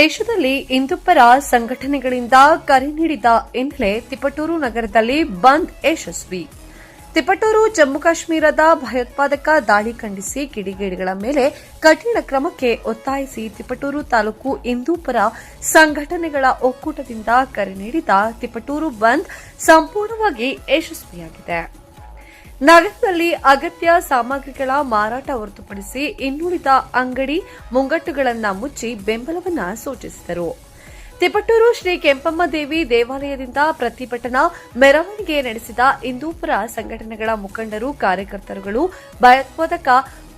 ದೇಶದಲ್ಲಿ ಇಂದುಪರ ಸಂಘಟನೆಗಳಿಂದ ಕರೆ ನೀಡಿದ ಹಿನ್ನೆಲೆ ತಿಪಟೂರು ನಗರದಲ್ಲಿ ಬಂದ್ ಯಶಸ್ವಿ. ತಿಪಟೂರು, ಜಮ್ಮು ಕಾಶ್ಮೀರದ ಭಯೋತ್ಪಾದಕ ದಾಳಿ ಖಂಡಿಸಿ ಕಿಡಿಗೇಡಿಗಳ ಮೇಲೆ ಕಠಿಣ ಕ್ರಮಕ್ಕೆ ಒತ್ತಾಯಿಸಿ ತಿಪಟೂರು ತಾಲೂಕು ಹಿಂದೂಪರ ಸಂಘಟನೆಗಳ ಒಕ್ಕೂಟದಿಂದ ಕರೆ ನೀಡಿದ ತಿಪಟೂರು ಬಂದ್ ಸಂಪೂರ್ಣವಾಗಿ ಯಶಸ್ವಿಯಾಗಿದೆ. ನಗರದಲ್ಲಿ ಅಗತ್ಯ ಸಾಮಗ್ರಿಗಳ ಮಾರಾಟ ಹೊರತುಪಡಿಸಿ ಇನ್ನುಳಿದ ಅಂಗಡಿ ಮುಂಗಟ್ಟುಗಳನ್ನು ಮುಚ್ಚಿ ಬೆಂಬಲವನ್ನ ಸೂಚಿಸಿದರು. ತಿಪಟೂರು ಶ್ರೀ ಕೆಂಪಮ್ಮ ದೇವಿ ದೇವಾಲಯದಿಂದ ಪ್ರತಿಭಟನಾ ಮೆರವಣಿಗೆ ನಡೆಸಿದ ಹಿಂದೂಪುರ ಸಂಘಟನೆಗಳ ಮುಖಂಡರು, ಕಾರ್ಯಕರ್ತರುಗಳು, ಭಯೋತ್ಪಾದಕ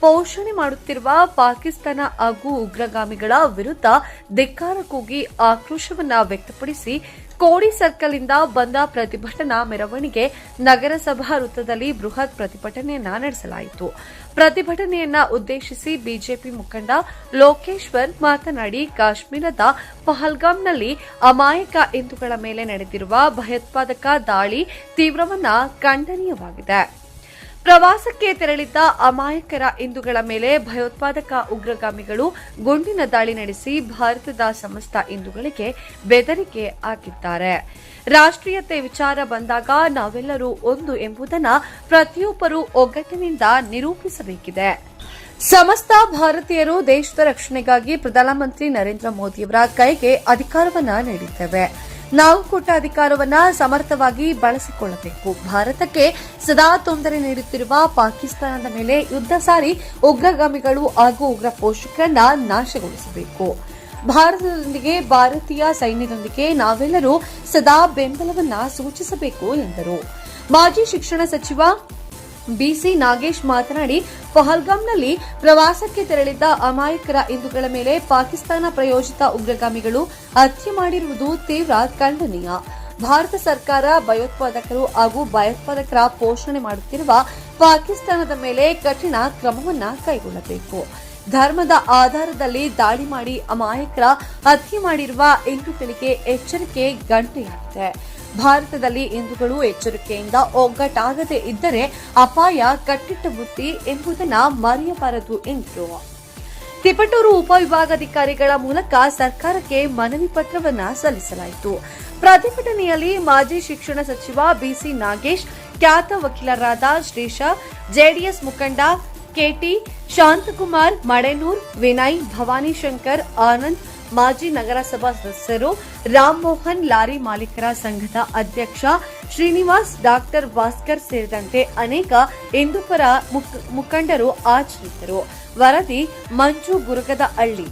ಪೋಷಣೆ ಮಾಡುತ್ತಿರುವ ಪಾಕಿಸ್ತಾನ ಹಾಗೂ ಉಗ್ರಗಾಮಿಗಳ ವಿರುದ್ಧ ಧಿಕ್ಕಾರ ಕೂಗಿ ಆಕ್ರೋಶವನ್ನ ವ್ಯಕ್ತಪಡಿಸಿ ಕೋಡಿ ಸರ್ಕಲ್ನಿಂದ ಬಂದ ಪ್ರತಿಭಟನಾ ಮೆರವಣಿಗೆ ನಗರಸಭಾ ವೃತ್ತದಲ್ಲಿ ಬೃಹತ್ ಪ್ರತಿಭಟನೆಯನ್ನ ನಡೆಸಲಾಯಿತು. ಪ್ರತಿಭಟನೆಯನ್ನ ಉದ್ದೇಶಿಸಿ ಬಿಜೆಪಿ ಮುಖಂಡ ಲೋಕೇಶ್ವರ್ ಮಾತನಾಡಿ, ಕಾಶ್ಮೀರದ ಪಹಲ್ಗಾಮ್ನಲ್ಲಿ ಅಮಾಯಕ ಹಿಂದೂಗಳ ಮೇಲೆ ನಡೆದಿರುವ ಭಯೋತ್ಪಾದಕ ದಾಳಿ ತೀವ್ರವನ್ನ ಖಂಡನೀಯವಾಗಿದೆ. ಪ್ರವಾಸಕ್ಕೆ ತೆರಳಿದ್ದ ಅಮಾಯಕರ ಹಿಂದೂಗಳ ಮೇಲೆ ಭಯೋತ್ಪಾದಕ ಉಗ್ರಗಾಮಿಗಳು ಗುಂಡಿನ ದಾಳಿ ನಡೆಸಿ ಭಾರತದ ಸಮಸ್ತ ಹಿಂದೂಗಳಿಗೆ ಬೆದರಿಕೆ ಹಾಕಿದ್ದಾರೆ. ರಾಷ್ಟ್ರೀಯತೆ ವಿಚಾರ ಬಂದಾಗ ನಾವೆಲ್ಲರೂ ಒಂದು ಎಂಬುದನ್ನು ಪ್ರತಿಯೊಬ್ಬರೂ ಒಗ್ಗಟ್ಟಿನಿಂದ ನಿರೂಪಿಸಬೇಕಿದೆ. ಸಮಸ್ತ ಭಾರತೀಯರು ದೇಶದ ರಕ್ಷಣೆಗಾಗಿ ಪ್ರಧಾನಮಂತ್ರಿ ನರೇಂದ್ರ ಮೋದಿಯವರ ಕೈಗೆ ಅಧಿಕಾರವನ್ನ ನೀಡಿದ್ದೇವೆ. ನಾವು ಕೊಟ್ಟ ಅಧಿಕಾರವನ್ನ ಸಮರ್ಥವಾಗಿ ಬಳಸಿಕೊಳ್ಳಬೇಕು. ಭಾರತಕ್ಕೆ ಸದಾ ತೊಂದರೆ ನೀಡುತ್ತಿರುವ ಪಾಕಿಸ್ತಾನದ ಮೇಲೆ ಯುದ್ಧ ಸಾರಿ ಉಗ್ರಗಾಮಿಗಳು ಹಾಗೂ ಉಗ್ರ ಪೋಷಕರನ್ನ ನಾಶಗೊಳಿಸಬೇಕು. ಭಾರತದೊಂದಿಗೆ ಭಾರತೀಯ ಸೈನ್ಯದೊಂದಿಗೆ ನಾವೆಲ್ಲರೂ ಸದಾ ಬೆಂಬಲವನ್ನ ಸೂಚಿಸಬೇಕು ಎಂದರು. ಮಾಜಿ ಶಿಕ್ಷಣ ಸಚಿವ ಬಿಸಿ ನಾಗೇಶ್ ಮಾತನಾಡಿ, ಪಹಲ್ಗಾಮ್ನಲ್ಲಿ ಪ್ರವಾಸಕ್ಕೆ ತೆರಳಿದ್ದ ಅಮಾಯಕರ ಹಿಂದೂಗಳ ಮೇಲೆ ಪಾಕಿಸ್ತಾನ ಪ್ರಯೋಜಿತ ಉಗ್ರಗಾಮಿಗಳು ಹತ್ಯೆ ಮಾಡಿರುವುದು ತೀವ್ರ ಖಂಡನೀಯ. ಭಾರತ ಸರ್ಕಾರ ಭಯೋತ್ಪಾದಕರು ಹಾಗೂ ಭಯೋತ್ಪಾದಕರ ಪೋಷಣೆ ಮಾಡುತ್ತಿರುವ ಪಾಕಿಸ್ತಾನದ ಮೇಲೆ ಕಠಿಣ ಕ್ರಮವನ್ನ ಕೈಗೊಳ್ಳಬೇಕು. ಧರ್ಮದ ಆಧಾರದಲ್ಲಿ ದಾಳಿ ಮಾಡಿ ಅಮಾಯಕರ ಹತ್ಯೆ ಮಾಡಿರುವ ಹಿಂದೂಗಳಿಗೆ ಎಚ್ಚರಿಕೆ ಗಂಟೆಯಾಗಿದೆ. ಭಾರತದಲ್ಲಿ ಇಂದುಗಳು ಎಚ್ಚರಿಕೆಯಿಂದ ಒಗ್ಗಟ್ಟಾಗದೇ ಇದ್ದರೆ ಅಪಾಯ ಕಟ್ಟಿಟ್ಟ ಬುತ್ತಿ ಎಂಬುದನ್ನು ಮರೆಯಬಾರದು ಎಂದರು. ತಿಪಟೂರು ಉಪವಿಭಾಗಾಧಿಕಾರಿಗಳ ಮೂಲಕ ಸರ್ಕಾರಕ್ಕೆ ಮನವಿ ಪತ್ರವನ್ನ ಸಲ್ಲಿಸಲಾಯಿತು. ಪ್ರತಿಭಟನೆಯಲ್ಲಿ ಮಾಜಿ ಶಿಕ್ಷಣ ಸಚಿವ ಬಿಸಿ ನಾಗೇಶ್, ಖ್ಯಾತ ವಕೀಲರಾದ ಶ್ರೀಶ, ಜೆಡಿಎಸ್ ಮುಖಂಡ ಕೆಟಿ ಶಾಂತಕುಮಾರ್, ಮಡೆನೂರ್, ವಿನಯ್ ಭವಾನಿ ಶಂಕರ್ ಆನಂದ್ ಮಾಜಿ ನಗರಸಭಾ ಸದಸ್ಯರು ರಾಮ್ಮೋಹನ್ ಲಾರಿ ಮಾಲೀಕರ ಸಂಘದ ಅಧ್ಯಕ್ಷ ಶ್ರೀನಿವಾಸ್, ಡಾಕ್ಟರ್ ಭಾಸ್ಕರ್ ಸೇರಿದಂತೆ ಅನೇಕ ಹಿಂದೂಪರ ಮುಖಂಡರು ಆಚರಿಸಿದರು ವರದಿ ಮಂಜು ಗುರುಗದ ಹಳ್ಳಿ